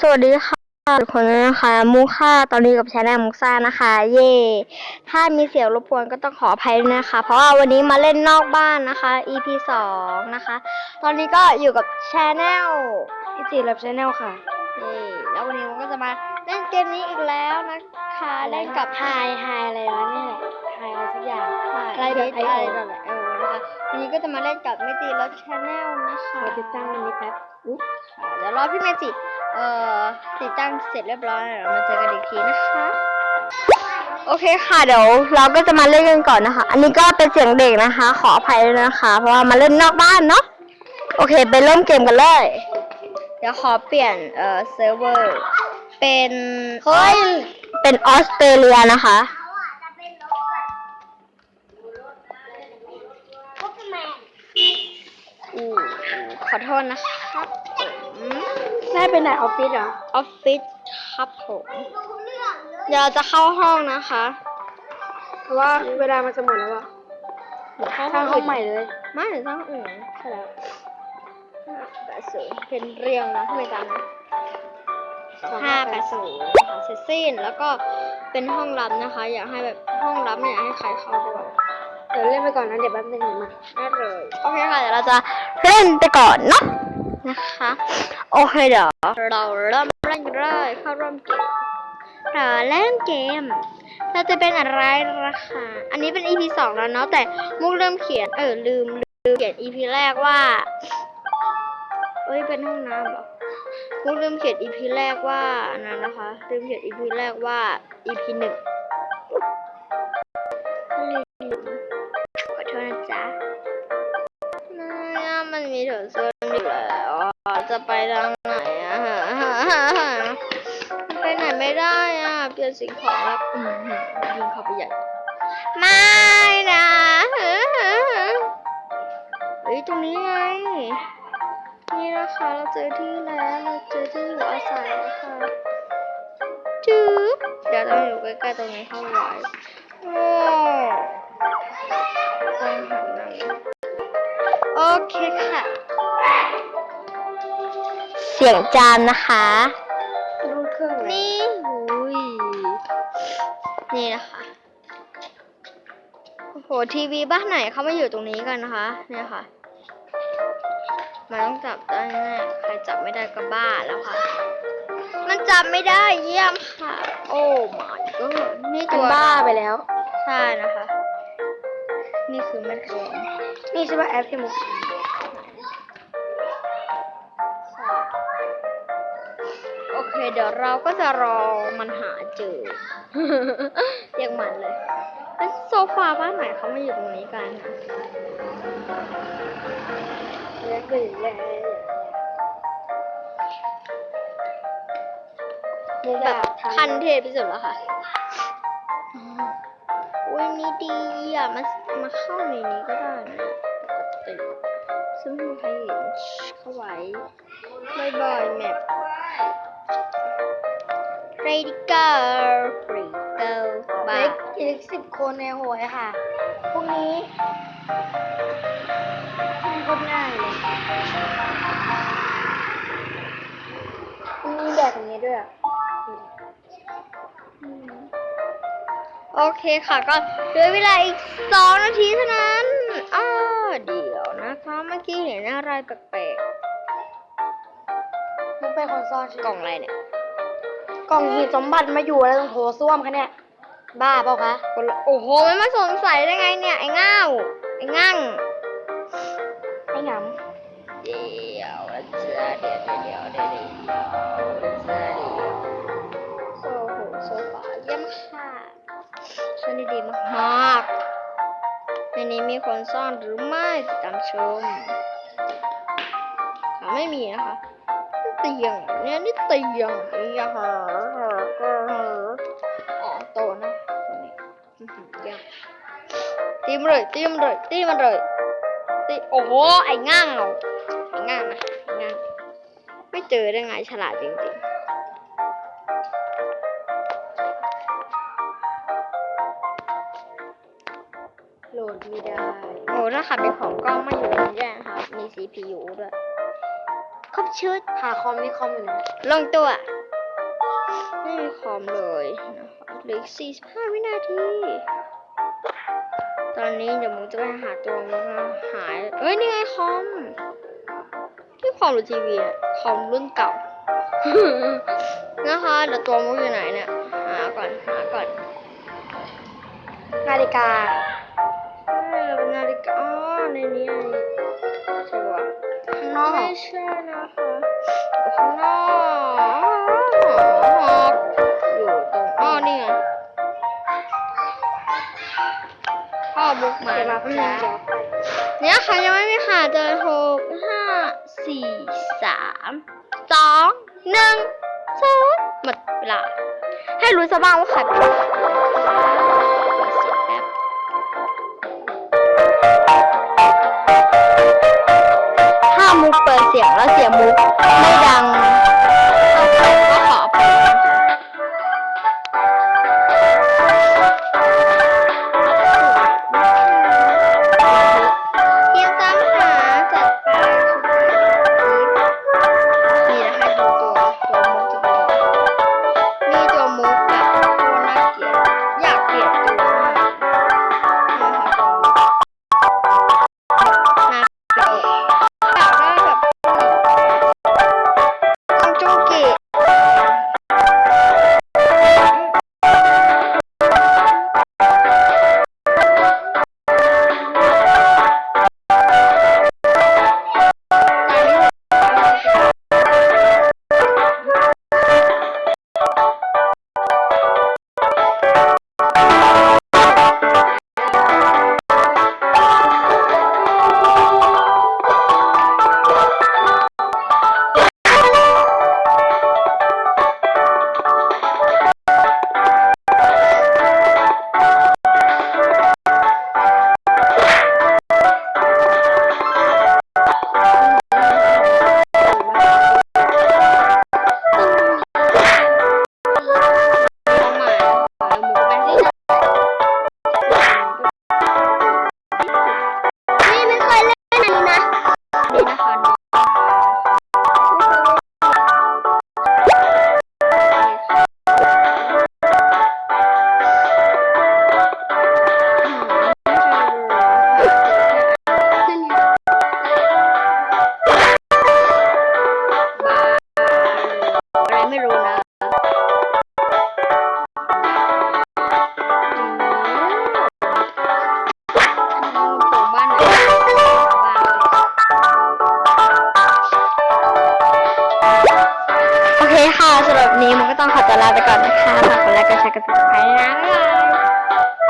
สวัสดีค่ะทุกคนนะคะมูค่าตอนนี้กับชาแนลมุกซ่านะคะ เย่ถ้ามีเสียงรบกวนก็ต้องขออภัยด้วยนะคะ เพราะว่าวันนี้มาเล่นนอกบ้านนะคะ EP สองนะคะ ตอนนี้ก็อยู่กับชาแนลพี่จีรับชแนลค่ะนี่แล้ววันนี้มันก็จะมาเล่นเกมนี้อีกแล้วนะคะเล่นกับไฮไฮอะไรวะนี่แหละไฮอะไรสักอย่างอะไรแบบอะไรแบบเออนะคะวันนี้ก็จะมาเล่นกับเมจิแล้วชาแนลนะคะเราติดตั้งอันนี้แป๊บอุ๊ยค่ะเดี๋ยวรอพี่เมจิ เอ่อติดตั้งเสร็จเรียบร้อยแล้วเรามาเจอกันอีกทีนะคะโอเคค่ะเดี๋ยวเราก็จะมาเล่นกันก่อนนะคะ อันนี้ก็เป็นเสียงเด็กนะคะ ขออภัยด้วยนะคะ เพราะว่ามาเล่นนอกบ้านเนาะโอเค ไปเริ่มเกมกันเลย เดี๋ยวขอเปลี่ยนเอ่อเซิร์ฟเวอร์เป็นเฮ้ยเป็นออสเตรเลียนะคะอู้ขอโทษนะครับผม ได้เป็นไหนออฟฟิศเหรอ ออฟฟิศครับผมเดี๋ยวเราจะเข้าห้องนะคะ เพราะว่าเวลามันจะหมดแล้วอะเดี๋ยวเข้าสร้างห้องใหม่เลยไม่เดี๋ยวสร้างห้องอื่นใช่แล้วแปดศูนย์เป็นเรียงนะไม่จำนะห้าแปดศูนย์ค่ะเสร็จสิ้นแล้วก็เป็นห้องรับนะคะ อยากให้แบบห้องรับไม่อยากให้ใครเข้าด้วยเดี๋ยวเล่นไปก่อนนะเดี๋ยวแป๊บนึงเดี๋ยวมาได้เลยโอเคค่ะเดี๋ยวเราจะเล่นไปก่อนเนาะ นะคะ โอเคเดี๋ยวเราเริ่มเล่นเลยเข้าร่วมเกมเราเล่นเกม เราจะเป็นอะไรราคาอันนี้เป็น EP สองแล้วเนาะแต่มุกเริ่มเขียนเออลืมลืมเขียน EP แรกว่าเอ้ยเป็นห้องน้ำเหรอมุกลืมเขียน EP แรกว่าอันนั้นนะคะลืมเขียน EP แรกว่า EP หนึ่งขอโทษนะจ๊ะนี่มันมีถุงเสื้ออยู่แล้วอะ จะไปทางไหนอะฮะไปไหนไม่ได้อะเปลี่ยนสิ่งของแล้วอืมยิงเข้าไปใหญ่ ไม่นะเฮ้ยตรงนี้ไง นี่นะคะเราเจอที่แล้ว เราเจอที่อยู่อาศัยแล้วค่ะจื๊บเดี๋ยวต้องอยู่ใกล้ๆตรงนี้เข้าไว้โอ้ต้องหันหน้าโอเคค่ะ สียงจานนะคะ รูดเครื่องเลยนี่หุยนี่นะคะ โอ้โห ทีวีบ้านไหนเขามาอยู่ตรงนี้กันนะคะ เนี่ยค่ะ มันต้องจับได้แน่ใครจับไม่ได้ก็บ้าแล้วค่ะ มันจับไม่ได้เยี่ยมค่ะ โอ้ my god นี่เป็ตันวบ้าไปแล้ว ใช่นะคะ นี่คือแม่รวมนี่ใช่ป่ะแอปที่มุก เดี๋ยวเราก็จะรอมันหาเจอเรียกมันเลยโซฟาบ้านไหนเขามาอยู่ตรงนี้กันนะแล้วก็อยู่แล้วมุกแบบคันเทพที่สุดแล้วค่ะอุ้ยนี่ดีอะมามาเข้าในนี้ก็ได้นะปกติซึ่งม่มีใครเห็นเข้าไว้บ่อยแม ป ready go free go เฮ้ bye ยอีกสิบคนในโหยค่ะพวกนี้ไม่โคตรง่ายเลยมีแบบอย่างนี้ด้วยอะโอเคค่ะก็เหลือเวลาอีกสองนาทีเท่านั้นอ้าเดี๋ยวนะคะเมื่อกี้เห็นอะไรแปลกมุกเป็นคนซ่อนๆกล่องอะไรเนี่ย กล่องหีบสมบัติมาอยู่อะไรตรงโถส้วมคะเนี่ย บ้าเปล่าคะโอ้โหมันมาสงสัยได้ไงเนี่ย ไอ้ง่าวไอ้งั่งไอ้หงเดี๋ยวนะจ๊ะเดี๋ยวเดี๋ยวเดี๋ยวเดี๋ยวเดี๋ยวนะจ๊ะเดี๋ยวโซโหโซฟาเยี่ยมค่ะช่วยดีๆมากๆในนี้มีคนซ่อนหรือไม่ติดตามชมค่ะไม่มีนะคะนี่ เตียง เนี่ยนี่เตียงเนี่ยค่ะอ๋อโตนะตรงนี้อื้อหือเยี่ยมตีมเลยตีมเลยตีมันเลยติโอ้โหไอ้ง่างเอาไอ้ง่างนะไอ้ง่างไม่เจอได้ไงฉลาดจริงโหลดไม่ได้โอ้ถ้าขับเป็นของกล้องไม่อยู่ในนี้ได้นะครับ มี CPU ด้วย ครบชุดหาคอมนี่คอมอยู่ไหนลงตัว ไม่มีคอมเลยนะคะเหลืออีก45วินาที ตอนนี้เดี๋ยวมึงจะไปหาตัวมึงนะหายเอ้ยนี่ไงคอมที่คอมหรือทีวีเนี่ยคอมรุ่นเก่านะคะเดี๋ยวตัวมุกอยู่ไหนเนี่ย หาก่อน หาก่อน นาฬิกา ใช่นะคะข้างนอกอยู่ตรงอ๋อนี่ไงพ่อบุกมาเดี๋ยวมาอืเดี๋มยวไปเนี่ยค่ะยังไม่มีค่ะเจอหกห้าสี่สามสองหนึ่งสองหมดเวลาให้รู้ซะบ้างว่าใครเป็น ปิดเโอ